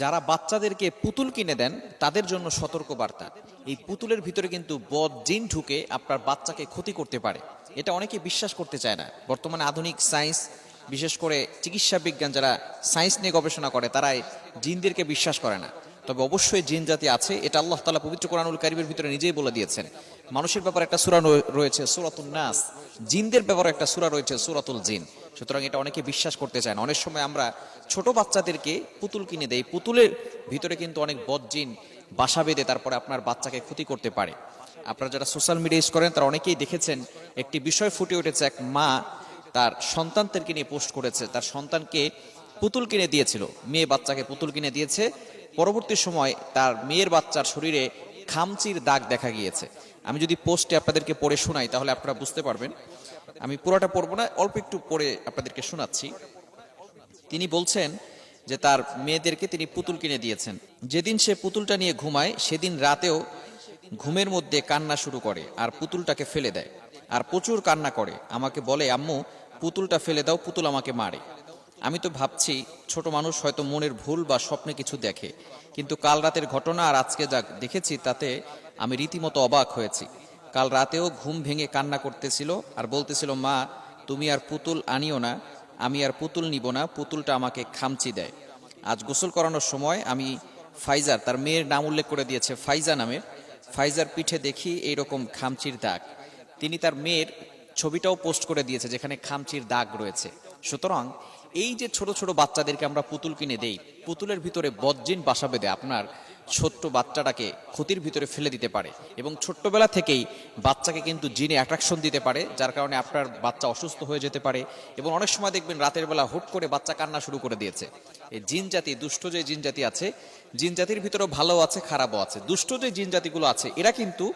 যারা বাচ্চাদেরকে পুতুল কিনে দেন, তাদের জন্য সতর্ক বার্তা এই পুতুলের ভিতরে কিন্তু বদ জিন ঢুকে আপনার বাচ্চাকে ক্ষতি করতে পারে। এটা অনেকে বিশ্বাস করতে চায় না। বর্তমানে আধুনিক সায়েন্স, বিশেষ করে চিকিৎসা বিজ্ঞান যারা সায়েন্স নিয়ে গবেষণা করে, তারাই জিনদেরকে বিশ্বাস করে না। তবে অবশ্যই জিন জাতি আছে, এটা আল্লাহ তালা পবিত্র কোরআনুল কারিমের ভিতরে নিজেই বলে দিয়েছেন। মানুষের ব্যাপারে একটা সুরা রয়ে- রয়েছে সুরাতুল নাস। জিনদের ব্যাপারে একটা সুরা রয়েছে সুরাতুল জিন। সুতরাং এটা অনেকে বিশ্বাস করতে চায় অনেক সময় আমরা ছোট বাচ্চাদেরকে পুতুল কিনে দেই। পুতুলের ভিতরে কিন্তু অনেক বদজিন বাসা বেঁধে তারপরে আপনার বাচ্চাকে ক্ষতি করতে পারে। আপনারা যারা সোশ্যাল মিডিয়া ইউজ করেন, তারা অনেকেই দেখেছেন, একটি বিষয় ফুটে উঠেছে, এক মা তার সন্তানদেরকে নিয়ে পোস্ট করেছে। তার সন্তানকে পুতুল কিনে দিয়েছিল। মেয়ে বাচ্চাকে পুতুল কিনে দিয়েছে। পরবর্তী সময় তার মেয়ের বাচ্চার শরীরে খামচির দাগ দেখা গিয়েছে। আমি যদি পোস্টে আপনাদেরকে পড়ে শোনাই, তাহলে আপনারা বুঝতে পারবেন। আমি পুরোটা পড়ব না, অল্প একটু পড়ে আপনাদেরকে শোনাচ্ছি। তিনি বলছেন যে তার মেয়েদেরকে তিনি পুতুল কিনে দিয়েছেন। যেদিন সে পুতুলটা নিয়ে ঘুমায়, সেদিন রাতেও ঘুমের মধ্যে কান্না শুরু করে আর পুতুলটাকে ফেলে দেয়। আর প্রচুর কান্না করে। আমাকে বলে, আম্মু, পুতুলটা ফেলে দাও, পুতুল আমাকে মারে। আমি তো ভাবছি, ছোট মানুষ হয়তো মনের ভুল বা স্বপ্নে কিছু দেখে। কিন্তু কাল রাতের ঘটনা আর আজকে যা দেখেছি, তাতে আমি রীতিমতো অবাক হয়েছি। কাল রাতেও ঘুম ভেঙে কান্না করতেছিল আর বলতেছিল, মা, তুমি আর পুতুল আনিও না, আমি আর পুতুল নিব না, পুতুলটা আমাকে খামচি দেয়। আজ গোসল করানোর সময় আমি ফাইজার, তার মেয়ের নাম উল্লেখ করে দিয়েছে, ফাইজা নামের। ফাইজার পিঠে দেখি এইরকম খামচির দাগ। তিনি তার মেয়ের ছবিটাও পোস্ট করে দিয়েছে, যেখানে খামচির দাগ রয়েছে। সুতরাং এই যে ছোট ছোট বাচ্চাদেরকে আমরা পুতুল কিনে দেই, পুতুলের ভিতরে বজ্জিন বাসা বেঁধে আপনার ছোট্ট বাচ্চাটাকে ক্ষতির ভিতরে ফেলে দিতে পারে এবং ছোট্টবেলা থেকেই বাচ্চাকে কিন্তু জিনে অ্যাট্রাকশন দিতে পারে, যার কারণে আপনার বাচ্চা অসুস্থ হয়ে যেতে পারে এবং অনেক সময় দেখবেন রাতের বেলা হুট করে বাচ্চা কান্না শুরু করে দিয়েছে। এই জিন জাতি, দুষ্ট যে জিন জাতি আছে, জিন জাতির ভিতরেও ভালো আছে, খারাপও আছে। দুষ্ট যে জিন জাতিগুলো আছে, এরা কিন্তু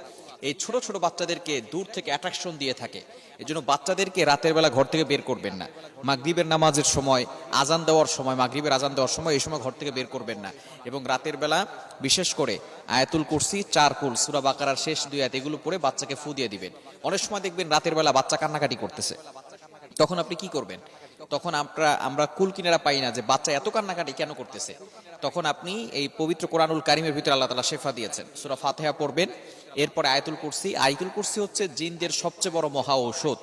এই ছোট ছোট বাচ্চাদেরকে দূর থেকে অ্যাট্রাকশন দিয়ে থাকে। এই জন্য বাচ্চাদেরকে রাতের বেলা ঘর থেকে বের করবেন না। মাগরিবের নামাজের সময়, আজান দেওয়ার সময়, মাগরিবের আজান দেওয়ার সময় এই সময় ঘর থেকে বের করবেন না। এবং রাতের বেলা বিশেষ করে আয়াতুল কুরসি চার কুল সুরা বাকারার শেষ দুই আয়াত এগুলো পরে বাচ্চাকে ফু দিয়ে দিবেন। অনেক সময় দেখবেন রাতের বেলা বাচ্চা কান্নাকাটি করতেছে। তখন আপনি কি করবেন? তখন আমরা আমরা কুল কিনারা পাই না যে বাচ্চা এত কান্নাকাটি কেন করতেছে? তখন আপনি এই পবিত্র কোরআনুল কারিমের ভিতরে আল্লাহ তালা শেফা দিয়েছেন। সুরা ফাতেহা পড়বেন। এরপরে আয়তুল কুরসি। আয়াতুল কুরসি হচ্ছে জিনদের সবচেয়ে বড় মহা ঔষধ।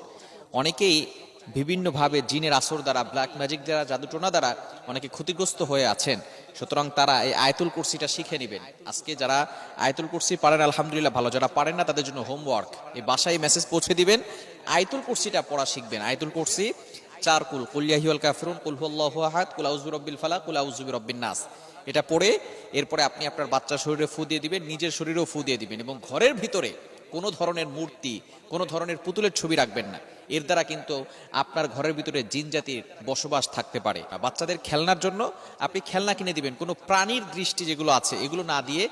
অনেকেই বিভিন্নভাবে জিনের আসর দ্বারা ব্ল্যাক ম্যাজিক দ্বারা, জাদুটোনা দ্বারা অনেকে ক্ষতিগ্রস্ত হয়ে আছেন। সুতরাং তারা এই আয়তুল কুরসিটা শিখে নেবেন। আজকে যারা আয়তুল কুরসি পারেন, আলহামদুলিল্লাহ ভালো। যারা পারেন না, তাদের জন্য হোমওয়ার্ক এই বাসায় মেসেজ পৌঁছে দিবেন। আয়াতুল কুরসিটা পড়া শিখবেন। আয়াতুল কুরসি চার কুল। কুলিয়াহিউল কাফিরুন, কুল হুয়াল্লাহু আহাদ, কুল আউযু বিরব্বিল ফালাক, কুল আউযু বিরব্বিন নাস। এটা পড়ে, এরপরে আপনি আপনার বাচ্চার শরীরে ফু দিয়ে দিবেন, নিজের শরীরেও ফু দিয়ে দিবেন এবং ঘরের ভিতরে কোনো ধরনের মূর্তি, কোনো ধরনের পুতুলের ছবি রাখবেন না। এর দ্বারা কিন্তু আপনার ঘরের ভিতরে জিন জাতির বসবাস থাকতে পারে। বাচ্চাদের খেলনার জন্য আপনি খেলনা কিনে দিবেন। কোনো প্রাণীর দৃষ্টি যেগুলো আছে, এগুলো না দিয়ে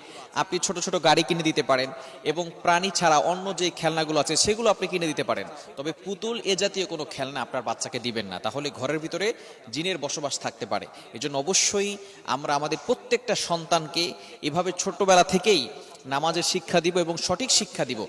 আপনি ছোট ছোট গাড়ি কিনে দিতে পারেন এবং প্রাণী ছাড়া অন্য যে খেলনাগুলো আছে, সেগুলো আপনি কিনে দিতে পারেন। তবে পুতুল এ জাতীয় কোনো খেলনা আপনার বাচ্চাকে দিবেন না। তাহলে ঘরের ভিতরে জিনের বসবাস থাকতে পারে। এজন্য অবশ্যই আমরা আমাদের প্রত্যেকটা সন্তানকে এভাবে ছোটবেলা থেকেই নামাজের শিক্ষা দিব এবং সঠিক শিক্ষা দিব।